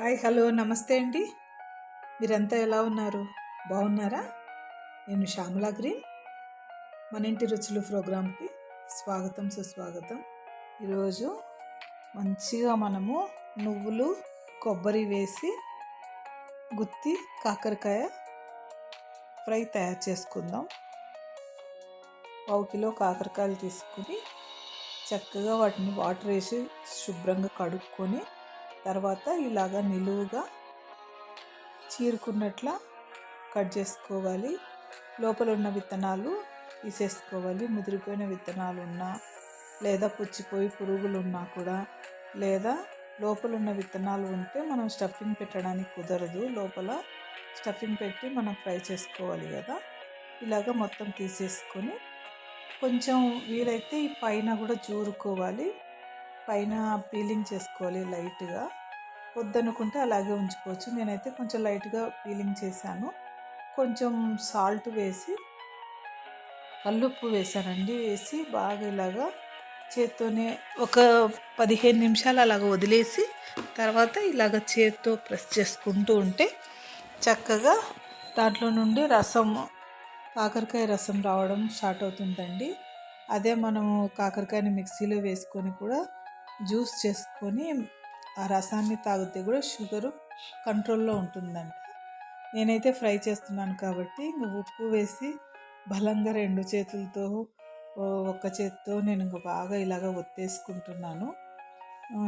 Hi hello నమస్తే అండి. మీరంతా ఎలా ఉన్నారు? బాగున్నారా? నేను శ్యామలా గ్రీన్. మన ఇంటి రుచులు ప్రోగ్రాంకి స్వాగతం సుస్వాగతం. ఈరోజు మంచిగా మనము నువ్వులు కొబ్బరి వేసి గుత్తి కాకరకాయ ఫ్రై తయారు చేసుకుందాం. పావు కిలో కాకరకాయలు తీసుకుని చక్కగా వాటిని వాటర్ వేసి శుభ్రంగా కడుక్కొని తర్వాత ఇలాగ నిలువుగా చీరుకున్నట్ల కట్ చేసుకోవాలి. లోపల ఉన్న విత్తనాలు తీసేసుకోవాలి. ముదిరిపోయిన విత్తనాలు ఉన్నా లేదా పుచ్చిపోయి పురుగులు ఉన్నా కూడా లేదా లోపల ఉన్న విత్తనాలు ఉంటే మనం స్టఫింగ్ పెట్టడానికి కుదరదు. లోపల స్టఫింగ్ పెట్టి మనం ఫ్రై చేసుకోవాలి కదా. ఇలాగ మొత్తం తీసేసుకొని కొంచెం వీలైతే ఈ పైన కూడా జూరుకోవాలి. పైన పీలింగ్ చేసుకోవాలి లైట్గా. వద్దనుకుంటే అలాగే ఉంచుకోవచ్చు. నేనైతే కొంచెం లైట్గా పీలింగ్ చేశాను. కొంచెం సాల్ట్ వేసి కల్లుప్పు వేసానండి వేసి బాగా ఇలాగా చేత్తోనే ఒక పదిహేను నిమిషాలు అలాగ వదిలేసి తర్వాత ఇలాగ చేత్తో ప్రెస్ చేసుకుంటూ ఉంటే చక్కగా దాంట్లో నుండి రసం కాకరకాయ రసం రావడం స్టార్ట్ అవుతుందండి. అదే మనము కాకరకాయని మిక్సీలో వేసుకొని కూడా జ్యూస్ చేసుకొని ఆ రసాన్ని తాగితే కూడా షుగరు కంట్రోల్లో ఉంటుందంట. నేనైతే ఫ్రై చేస్తున్నాను కాబట్టి ఇంక ఉప్పు వేసి బలంగా రెండు చేతులతో ఒక్క చేతితో నేను ఇంక బాగా ఇలాగ ఒత్తేసుకుంటున్నాను.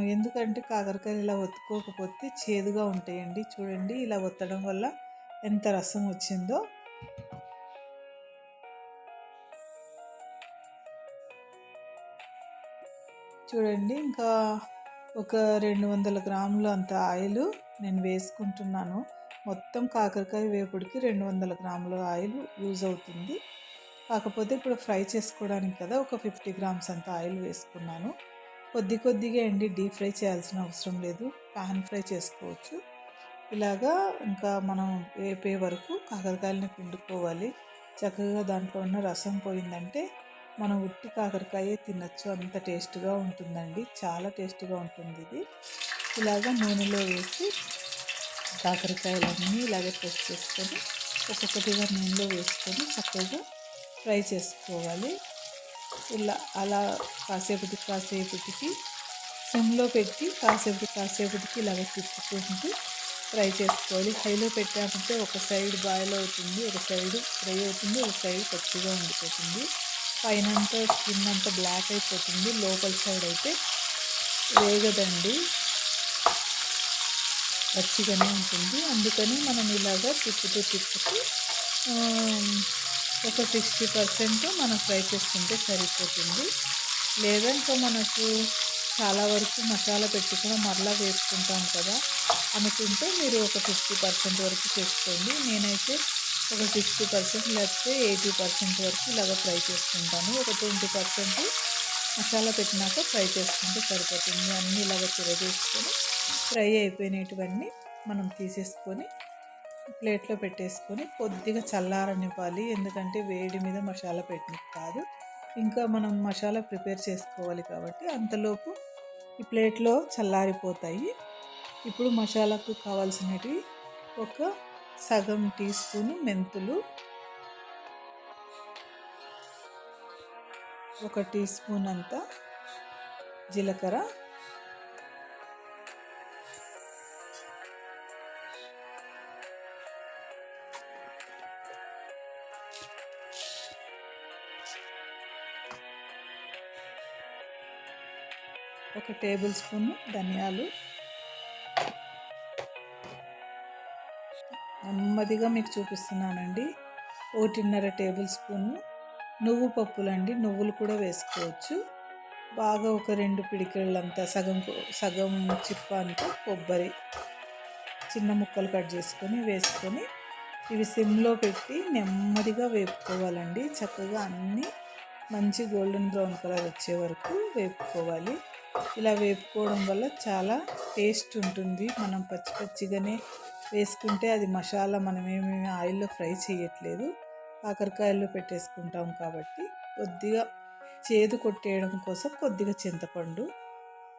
ఎందుకంటే కాకరకాయలు ఇలా ఒత్తుకోకపోతే చేదుగా ఉంటాయండి. చూడండి ఇలా ఒత్తడం వల్ల ఎంత రసం వచ్చిందో. చూడండి ఇంకా ఒక రెండు వందల గ్రాములు అంత ఆయిల్ నేను వేసుకుంటున్నాను. మొత్తం కాకరకాయ వేపుడికి రెండు వందల గ్రాముల ఆయిల్ యూజ్ అవుతుంది. కాకపోతే ఇప్పుడు ఫ్రై చేసుకోవడానికి కదా ఒక ఫిఫ్టీ గ్రామ్స్ అంత ఆయిల్ వేసుకున్నాను. కొద్ది కొద్దిగా అండి డీప్ ఫ్రై చేయాల్సిన అవసరం లేదు. పాన్ ఫ్రై చేసుకోవచ్చు. ఇలాగా ఇంకా మనం వేపే వరకు కాకరకాయలని పిండుకోవాలి. చక్కగా దాంట్లో ఉన్న రసం పోయిందంటే మనం ఉట్టి కాకరకాయ తినచ్చు. అంత టేస్ట్గా ఉంటుందండి. చాలా టేస్ట్గా ఉంటుంది ఇది. ఇలాగ నూనెలో వేసి కాకరకాయలన్నీ ఇలాగే ప్రెస్ చేసుకొని ఒక్కొక్కటిగా నూనెలో వేసుకొని చక్కగా ఫ్రై చేసుకోవాలి. ఇలా అలా కాసేపటికి కాసేపటికి సిమ్లో పెట్టి కాసేపటి కాసేపటికి ఇలాగ తిప్పుకుంటూ ఫ్రై చేసుకోవాలి. హైలో పెట్టామంటే ఒక సైడ్ బాయిల్ అవుతుంది ఒక సైడ్ ఫ్రై అవుతుంది ఒక సైడ్ పచ్చిగా ఉండిపోతుంది. పైన అంతా స్కిన్ అంతా బ్లాక్ అయిపోతుంది. లోపల సైడ్ అయితే వేగదండి. పచ్చిగానే ఉంటుంది. అందుకని మనం ఇలాగా తిప్పుతూ తిప్పుతూ ఒక సిక్స్టీ పర్సెంట్ మనం ఫ్రై చేసుకుంటే సరిపోతుంది. లేదంటే మనకు చాలా వరకు మసాలా పెట్టుకుని మరలా వేసుకుంటాం కదా అనుకుంటే మీరు ఒక ఫిఫ్టీ పర్సెంట్ వరకు చేసుకోండి. నేనైతే ఒక సిక్స్టీ పర్సెంట్ లేకపోతే ఎయిటీ పర్సెంట్ వరకు ఇలాగ ఫ్రై చేసుకుంటాను. ఒక ట్వంటీ పర్సెంట్ మసాలా పెట్టినాక ఫ్రై చేసుకుంటే సరిపోతుంది. అన్నీ ఇలాగ చేసుకొని ఫ్రై అయిపోయినటువన్నీ మనం తీసేసుకొని ప్లేట్లో పెట్టేసుకొని కొద్దిగా చల్లారనివ్వాలి. ఎందుకంటే వేడి మీద మసాలా పెట్టిన కాదు. ఇంకా మనం మసాలా ప్రిపేర్ చేసుకోవాలి కాబట్టి అంతలోపు ఈ ప్లేట్లో చల్లారిపోతాయి. ఇప్పుడు మసాలాకు కావాల్సినవి ఒక సగం టీ స్పూన్ మెంతులు ఒక టీ స్పూన్ అంత జీలకర్ర ఒక టేబుల్ స్పూన్ ధనియాలు నెమ్మదిగా మీకు చూపిస్తున్నానండి. ఒకటిన్నర టేబుల్ స్పూన్ నువ్వు పప్పులండి నువ్వులు కూడా వేసుకోవచ్చు. బాగా ఒక రెండు పిడికిళ్ళంతా సగం సగం చిప్ప అంతా కొబ్బరి చిన్న ముక్కలు కట్ చేసుకొని వేసుకొని ఇవి సిమ్లో పెట్టి నెమ్మదిగా వేపుకోవాలండి. చక్కగా అన్నీ మంచి గోల్డెన్ బ్రౌన్ కలర్ వచ్చే వరకు వేపుకోవాలి. ఇలా వేపుకోవడం వల్ల చాలా టేస్ట్ ఉంటుంది. మనం పచ్చి పచ్చిగానే వేసుకుంటే అది మసాలా మనం ఏమి ఆయిల్లో ఫ్రై చేయట్లేదు. కాకరకాయల్లో పెట్టేసుకుంటాం కాబట్టి కొద్దిగా చేదు కొట్టేయడం కోసం కొద్దిగా చింతపండు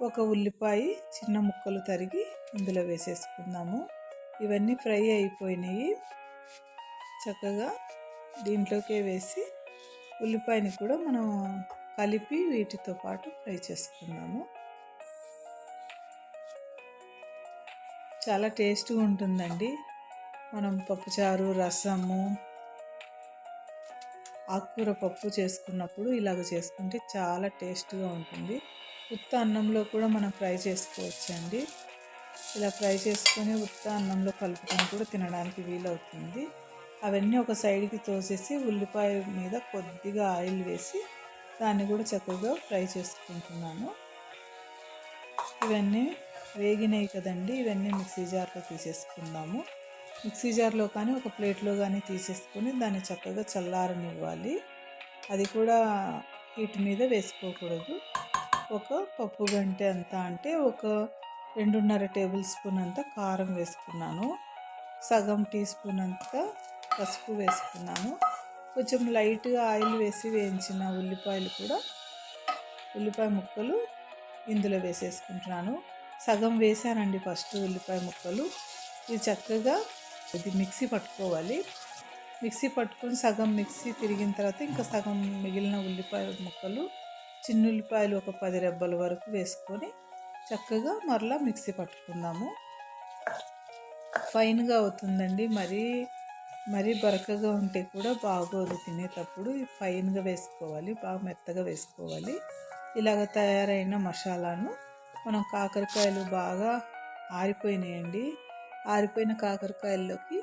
ఒక ఉల్లిపాయ చిన్న ముక్కలు తరిగి ఇందులో వేసేసుకుందాము. ఇవన్నీ ఫ్రై అయిపోయినాయి. చక్కగా దీంట్లోకే వేసి ఉల్లిపాయని కూడా మనం కలిపి వీటితో పాటు ఫ్రై చేసుకుందాము. చాలా టేస్ట్గా ఉంటుందండి. మనం పప్పుచారు రసము ఆకుకూర పప్పు చేసుకున్నప్పుడు ఇలాగ చేసుకుంటే చాలా టేస్ట్గా ఉంటుంది. ఉత్త అన్నంలో కూడా మనం ఫ్రై చేసుకోవచ్చండి. ఇలా ఫ్రై చేసుకొని ఉత్త అన్నంలో కలుపుకొని కూడా తినడానికి వీలవుతుంది. అవన్నీ ఒక సైడ్కి తోసేసి ఉల్లిపాయ మీద కొద్దిగా ఆయిల్ వేసి దాన్ని కూడా చక్కగా ఫ్రై చేసుకుంటున్నాను. ఇవన్నీ వేగినాయి కదండి ఇవన్నీ మిక్సీ జార్లో తీసేసుకుందాము. మిక్సీ జార్లో కానీ ఒక ప్లేట్లో కానీ తీసేసుకొని దాన్ని చక్కగా చల్లారనివ్వాలి. అది కూడా హీట్ మీద వేసుకోకూడదు. ఒక పప్పు గంటె అంత అంటే ఒక రెండున్నర టేబుల్ స్పూన్ అంత కారం వేసుకున్నాను. సగం టీ స్పూన్ అంత పసుపు వేసుకున్నాను. కొంచెం లైట్గా ఆయిల్ వేసి వేయించిన ఉల్లిపాయలు కూడా ఉల్లిపాయ ముక్కలు ఇందులో వేసేసుకుంటున్నాను. సగం వేసానండి ఫస్ట్ ఉల్లిపాయ ముక్కలు. ఇది చక్కగా ఇది మిక్సీ పట్టుకోవాలి. మిక్సీ పట్టుకొని సగం మిక్సీ తిరిగిన తర్వాత ఇంకా సగం మిగిలిన ఉల్లిపాయ ముక్కలు చిన్న ఉల్లిపాయలు ఒక పది రెబ్బల వరకు వేసుకొని చక్కగా మరలా మిక్సీ పట్టుకుందాము. ఫైన్గా అవుతుందండి. మరీ మరీ బరకగా ఉంటే కూడా బాగోదు. తినేటప్పుడు ఫైన్గా వేసుకోవాలి. బాగా మెత్తగా వేసుకోవాలి. ఇలాగ తయారైన మసాలాను మనం కాకరకాయలు బాగా ఆరిపోయినాయండి. ఆరిపోయిన కాకరకాయల్లోకి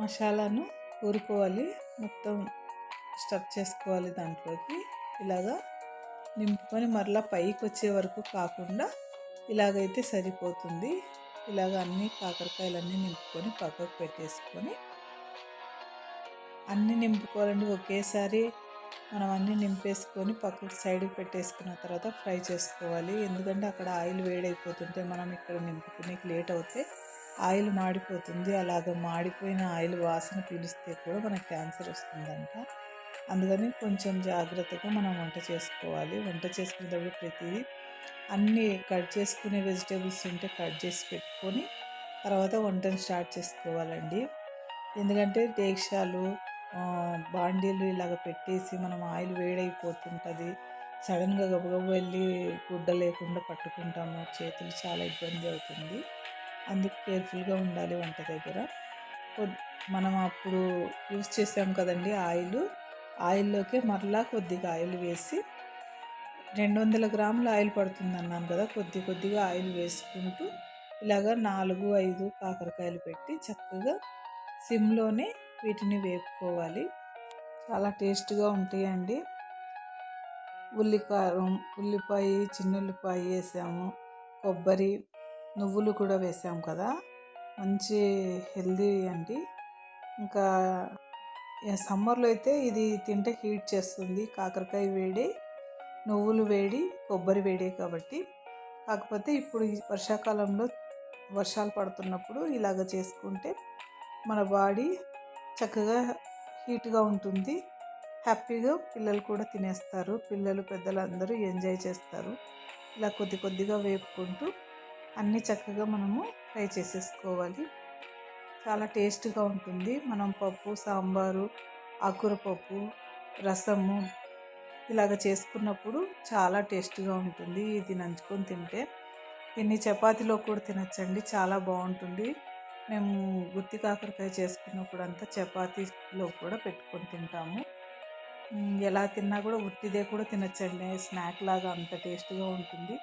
మసాలాను ఊరుకోవాలి. మొత్తం స్టఫ్ చేసుకోవాలి దాంట్లోకి. ఇలాగా నింపుకొని మరలా పైకి వచ్చే వరకు కాకుండా ఇలాగైతే సరిపోతుంది. ఇలాగ అన్ని కాకరకాయలన్నీ నింపుకొని పక్కకు పెట్టేసుకొని అన్నీ నింపుకోవాలండి ఒకేసారి. మనం అన్నీ నింపేసుకొని పక్కకు సైడ్కి పెట్టేసుకున్న తర్వాత ఫ్రై చేసుకోవాలి. ఎందుకంటే అక్కడ ఆయిల్ వేడైపోతుంటే మనం ఇక్కడ నింపుకునేకి లేట్ అవుతే ఆయిల్ మాడిపోతుంది. అలాగ మాడిపోయిన ఆయిల్ వాసన పీలిస్తే కూడా మనకు క్యాన్సర్ వస్తుందంట. అందుకని కొంచెం జాగ్రత్తగా మనం వంట చేసుకోవాలి. వంట చేసుకునేటప్పుడు ప్రతిదీ అన్నీ కట్ చేసుకునే వెజిటేబుల్స్ ఉంటే కట్ చేసి పెట్టుకొని తర్వాత వంటను స్టార్ట్ చేసుకోవాలండి. ఎందుకంటే డేక్షాలు బాండీలు ఇలాగ పెట్టేసి మనం ఆయిల్ వేడైపోతుంటుంది. సడన్గా గబగబ వెళ్ళి గుడ్డ లేకుండా పట్టుకుంటాము. చేతులు చాలా ఇబ్బంది అవుతుంది. అందుకు కేర్ఫుల్గా ఉండాలి వంట దగ్గర. మనం అప్పుడు యూస్ చేసాం కదండి ఆయిల్. ఆయిల్లోకి మరలా కొద్దిగా ఆయిల్ వేసి రెండు వందల గ్రాముల ఆయిల్ పడుతుంది అన్నాను కదా కొద్ది కొద్దిగా ఆయిల్ వేసుకుంటూ ఇలాగ నాలుగు ఐదు కాకరకాయలు పెట్టి చక్కగా సిమ్లోనే వీటిని వేపుకోవాలి. చాలా టేస్ట్గా ఉంటాయండి. ఉల్లికారం ఉల్లిపాయ చిన్నుల్లిపాయ వేసాము. కొబ్బరి నువ్వులు కూడా వేసాము కదా. మంచి హెల్దీ అండి. ఇంకా సమ్మర్లో అయితే ఇది తింటే హీట్ చేస్తుంది. కాకరకాయ వేడి నువ్వులు వేడి కొబ్బరి వేడి కాబట్టి. కాకపోతే ఇప్పుడు వర్షాకాలంలో వర్షాలు పడుతున్నప్పుడు ఇలాగ చేసుకుంటే మన బాడీ చక్కగా హీట్గా ఉంటుంది. హ్యాపీగా పిల్లలు కూడా తినేస్తారు. పిల్లలు పెద్దలు అందరూ ఎంజాయ్ చేస్తారు. ఇలా కొద్ది కొద్దిగా వేపుకుంటూ అన్నీ చక్కగా మనము ఫ్రై చేసేసుకోవాలి. చాలా టేస్ట్గా ఉంటుంది. మనం పప్పు సాంబారు ఆకుర పప్పు రసము ఇలాగ చేసుకున్నప్పుడు చాలా టేస్ట్గా ఉంటుంది. ఇది నంచుకొని తింటే. దీన్ని చపాతీలో కూడా తినచ్చండి. చాలా బాగుంటుంది. మేము గుత్తి కాకరకాయ చేసుకున్నప్పుడు అంతా చపాతీలో కూడా పెట్టుకొని తింటాము. ఎలా తిన్నా కూడా ఉట్టిదే కూడా తినచ్చండి. స్నాక్ లాగా అంత టేస్ట్గా ఉంటుంది.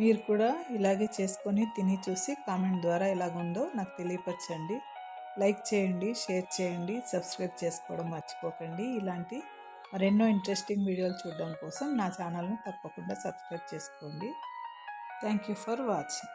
మీరు కూడా ఇలాగే చేసుకొని తిని చూసి కామెంట్ ద్వారా ఎలాగుందో నాకు తెలియపరచండి. లైక్ చేయండి షేర్ చేయండి సబ్స్క్రైబ్ చేసుకోవడం మర్చిపోకండి. ఇలాంటి మరెన్నో ఇంట్రెస్టింగ్ వీడియోలు చూడడం కోసం నా ఛానల్ను తప్పకుండా సబ్స్క్రైబ్ చేసుకోండి. Thank you for watching.